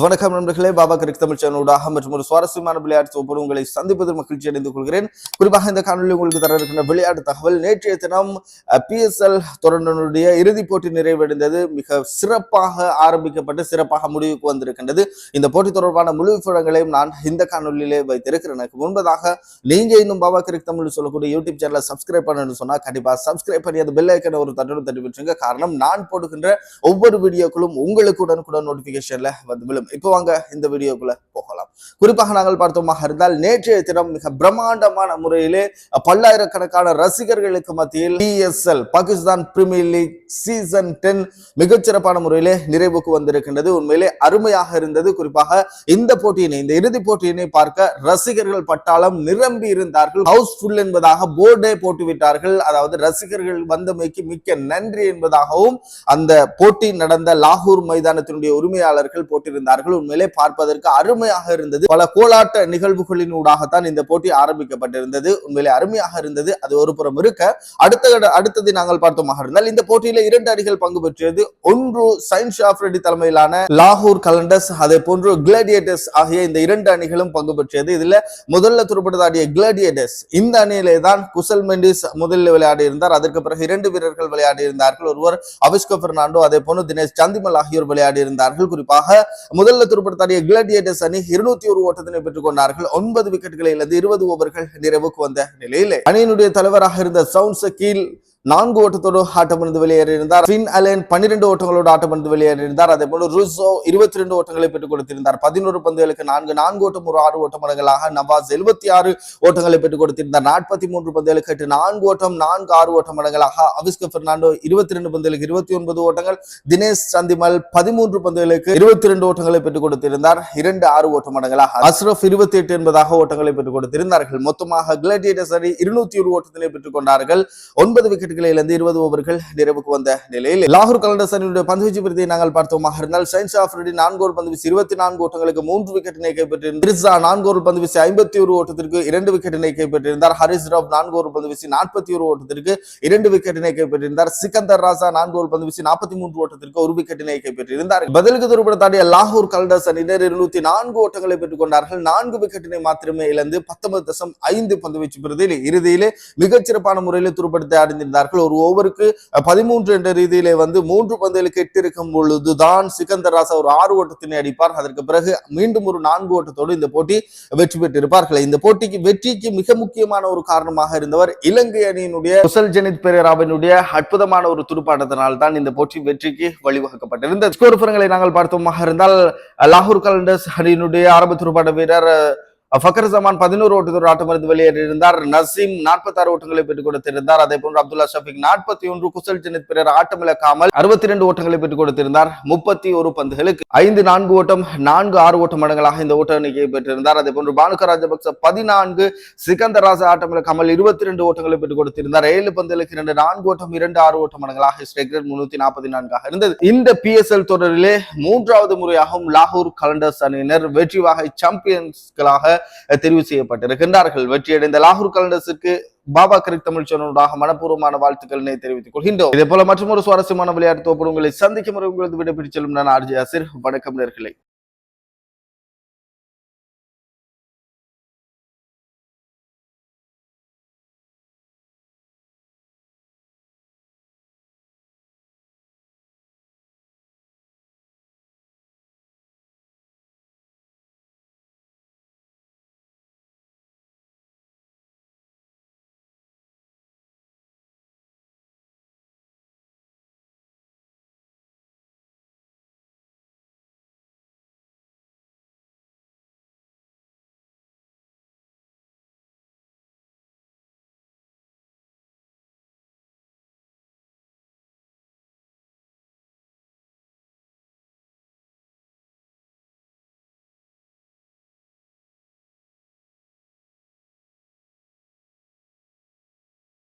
வணக்கம் நண்பர்களே பாபா கிரிக் தமிழ் சேனலூடாக மற்றும் ஒரு சுவாரஸ்யமான விளையாட்டு தொகுப்போடு உங்களை சந்திப்பதில் மகிழ்ச்சி அடைந்து கொள்கிறேன். குறிப்பாக இந்த காணொலி உங்களுக்கு தர இருக்கின்ற விளையாட்டு தகவல் நேற்றைய தினம் பிஎஸ்எல் தொடரினுடைய இறுதிப் போட்டி நிறைவடைந்தது. மிக சிறப்பாக ஆரம்பிக்கப்பட்டு சிறப்பாக முடிவுக்கு வந்திருக்கின்றது. இந்த போட்டி தொடர்பான முழு விவரங்களையும் நான் இந்த காணொலியிலே வைத்திருக்கிறேன். எனக்கு முன்பதாக நீங்க இன்னும் பாபா கிரிக் தமிழ் சொல்லக்கூடிய யூடியூப் சேனலை சப்ஸ்கிரைப் பண்ணணும்னு சொன்னா கண்டிப்பா சப்ஸ்கிரைப் பண்ணி அந்த பெல் ஐக்கனை ஒரு தட்டோடு தட்டி விட்டுருங்க. காரணம் நான் போடுகின்ற ஒவ்வொரு வீடியோக்களும் உங்களுக்கு உடனுக்குடன் நோட்டிபிகேஷன்ல வந்து விழும் இப்போ வாங்க இந்த வீடியோக்குள்ள போகலாம். குறிப்பாக நாங்கள் பார்த்தோமாக இருந்தால் நேற்றைய தினம் மிக பிரம்மாண்டமான முறையிலே பல்லாயிரக்கணக்கான ரசிகர்களுக்கு மத்தியில் PSL Pakistan premier league season ten மிகச்சிறப்பான முறையிலே நிறைவுக்கு வந்திருக்கின்றது. உண்மையிலே அருமையாக இருந்தது. குறிப்பாக இந்த போட்டியினை இந்த இறுதிப் போட்டியினை பார்க்க ரசிகர்கள் பட்டாளம் நிரம்பி இருந்தார்கள். ஹவுஸ்ஃபுல் என்பதாக போர்டே போட்டு விட்டார்கள் அதாவது ரசிகர்கள் வந்தமைக்கு மிக்க நன்றி என்பதாகவும் அந்த போட்டி நடந்த லாகூர் மைதானத்தினுடைய உரிமையாளர்கள் கொண்டார்கள் உண்மையிலே பார்ப்பதற்கு அருமையாக இருந்தது. பல கோலாட்ட நிகழ்வுகளின் ஊடாகத்தான் இந்த போட்டி ஆரம்பிக்கப்பட்டிருந்தது. உண்மையிலே அருமையாக இருந்தது. அது ஒரு புறம் இருக்க அடுத்த அடுத்தது நாங்கள் பார்த்தோமாக இருந்தால் இந்த போட்டியில இரண்டு அணிகள் பங்கு பெற்றது. ஒன்று சயின்ஸ் ஷாஃப் ரெட்டி தலைமையிலான லாகூர் கலண்டர்ஸ் அதே போன்று கிளாடியேட்டர்ஸ் ஆகிய இந்த இரண்டு அணிகளும் பங்கு பெற்றது. இதுல முதல்ல துருப்படுத்தாடிய கிளாடியேட்டர்ஸ் இந்த அணியிலே தான் குசல் மெண்டிஸ் முதலில் விளையாடி இருந்தார் அதற்கு பிறகு இரண்டு வீரர்கள் விளையாடி இருந்தார்கள் ஒருவர் அவிஸ்கோ பெர்னாண்டோ அதே போன்று தினேஷ் சந்திமல் ஆகியோர் விளையாடி இருந்தார்கள் குறிப்பாக முதல்ல துருப்படுத்தாடிய கிளாடியேட்டர்ஸ் அணி இருநூத்தி ஒரு ஓட்டத்தினை பெற்றுக் கொண்டார்கள். ஒன்பது விக்கெட்டுகளை இழந்து இருபது ஓவர்கள் நிறைவுக்கு வந்த நிலையிலே. அணியினுடைய தலைவராக இருந்த சவுண்ட் கீழ் நான்கு ஓட்டத்தோடு ஆட்டமிருந்து வெளியேறியிருந்தார். ஃபின் அலேன் பன்னிரெண்டு ஓட்டங்களோடு ஆட்டமிருந்து வெளியேறியிருந்தார். அதே போல ருசோ இருபத்தி ரெண்டு ஓட்டங்களை பெற்றுக் கொடுத்திருந்தார். பதினோரு பந்துகளுக்கு நான்கு நான்கு ஓட்டம் ஒரு ஆறு ஓட்ட மடங்களாக நவாஸ் எழுபத்தி ஆறு ஓட்டங்களை பெற்றுக் கொடுத்திருந்தார். நாற்பத்தி மூன்று பந்துகளுக்கு எட்டு நான்கு ஓட்டம் நான்கு ஆறு ஓட்ட மடங்களாக அவிஸ்க பெர்னாண்டோ இருபத்தி ரெண்டு பந்துகளுக்கு இருபத்தி ஒன்பது ஓட்டங்கள் தினேஷ் சந்திமல் பதிமூன்று பந்துகளுக்கு இருபத்தி ரெண்டு ஓட்டங்களை பெற்றுக் கொடுத்திருந்தார். இரண்டு ஆறு ஓட்ட மடங்களாக அஸ்ரப் இருபத்தி எட்டு என்பதாக ஓட்டங்களை பெற்றுக் கொடுத்திருந்தார்கள். மொத்தமாக கிளாடியேட்டர்ஸ் அணி இருநூத்தி ஒரு ஓட்டத்திலே பெற்றுக் கொண்டார்கள். ஒன்பது விக்கெட் இழந்து இருபது ஓவர்கள் நிறைவுக்கு வந்த நிலையில் லாகூர் கலண்டர்ஸ் அணியுடைய பந்துவீச்சு பிரதியை நாங்கள் பார்த்தோமாக இருந்தால் சயின்ஸ் ஆஃப் ரெடி நான்கு ஓவர் பந்து இருபத்தி நான்கு ஓட்டங்களுக்கு மூன்று விக்கெட்டினை கைப்பற்றியிருந்தார். மிர்சா நான்கு ஓவர் பந்து ஐம்பத்தி ஒரு ஓட்டத்திற்கு இரண்டு விக்கெட்டினை கைப்பற்றியிருந்தார். ஹரிஸ் ராவ் நான்கு ஓவர் பந்து நாற்பத்தி ஒரு ஓட்டத்திற்கு இரண்டு விக்கெட்டினை கைப்பற்றியிருந்தார். சிக்கந்தர் ராசா நான்கு ஓவர் பந்து நாற்பத்தி மூன்று ஓட்டத்திற்கு ஒரு விக்கெட்டினை கைப்பற்றியிருந்தார். பதிலுக்கு துருப்படத்தாடிய லாகூர் கலண்டர்ஸ் அணியினர் இருநூத்தி நான்கு ஓட்டங்களை பெற்றுக் கொண்டார்கள் நான்கு விக்கெட்டினை மாத்திரமே இழந்து பத்தொன்பது தசம் ஐந்து பந்துவீச்சு வீச்சு இறுதியிலே மிகச்சிறப்பான முறையில் துருப்படுத்தி அடைந்திருந்தார்கள் ஒரு ஓவருக்கு பதிமூன்று என்ற ரீதியிலே வந்து மூன்று பந்துகளுக்கு எட்டு இருக்கும் பொழுதுதான் சிக்கந்தர் ராசா ஒரு ஆறு ஓட்டத்தினை அடிப்பார். அதற்கு பிறகு மீண்டும் ஒரு நான்கு ஓட்டத்தோடு இந்த போட்டி வெற்றி பெற்றிருப்பார்கள். இந்த போட்டிக்கு வெற்றிக்கு மிக முக்கியமான ஒரு காரணமாக இருந்தவர் இலங்கை அணியினுடைய குசல் ஜெனித் பெரேராவினுடைய அற்புதமான ஒரு துடுப்பாட்டத்தினால் தான் இந்த போட்டி வெற்றிக்கு வழிவகுக்கப்பட்டிருந்த ஸ்கோர் புறங்களை நாங்கள் பார்த்தோமாக இருந்தால் லாகூர் கலண்டர்ஸ் அணியினுடைய ஆரம்ப துடுப்பாட்ட வீரர் ஃபக்கர் ஜமான் பதினோரு ஓட்டத்தோடு ஆட்டமிருந்து வெளியேறியிருந்தார். நசீம் நாற்பத்தாறு ஓட்டங்களை பெற்றுக் கொடுத்திருந்தார். அதே போன்று அப்துல்லா ஷஃபிக் நாற்பத்தி ஒன்று குசல் ஜெனித் பிறர் ஆட்டமிழக்காமல் அறுபத்தி ரெண்டு ஓட்டங்களை பெற்றுக் கொடுத்திருந்தார். முப்பத்தி ஒரு பந்துகளுக்கு ஐந்து நான்கு ஓட்டம் நான்கு ஆறு ஓட்ட மடங்களாக இந்த ஓட்ட எண்ணிக்கையை பெற்றிருந்தார். அதே போன்று பானுக ராஜபக்ச பதினான்கு சிக்கந்தர் ராஜா ஆட்டமிழக்காமல் இருபத்தி ரெண்டு ஓட்டங்களை பெற்றுக் கொடுத்திருந்தார். ஏழு பந்துகளுக்கு இரண்டு நான்கு ஓட்டம் இரண்டு ஆறு ஓட்ட மடங்களாக ஸ்ட்ரைக் முன்னூத்தி நாற்பத்தி நான்காக இருந்தது. இந்த பிஎஸ்எல் தொடரிலே மூன்றாவது முறையாகவும் லாகூர் கலண்டர்ஸ் அணியினர் வெற்றி வகை சாம்பியன்ஸ்களாக தெரிவு செய்யப்பட்டிருக்கின்றார்கள். வெற்றியடைந்த லாகூர் கலண்டர்ஸுக்கு பாபா கிரிக் தமிழ் சேனலுடாக மனப்பூர்வமான வாழ்த்துக்களை தெரிவித்துக் கொள்கின்றோம். இதே போல மற்றொரு சுவாரஸ்யமான விளையாட்டு தோப்பு உங்களை சந்திக்கும் முறை உங்களது விடைபெற்று செல்லும் நான் ஆர்ஜி அசிர். வணக்கம் நேர்களை.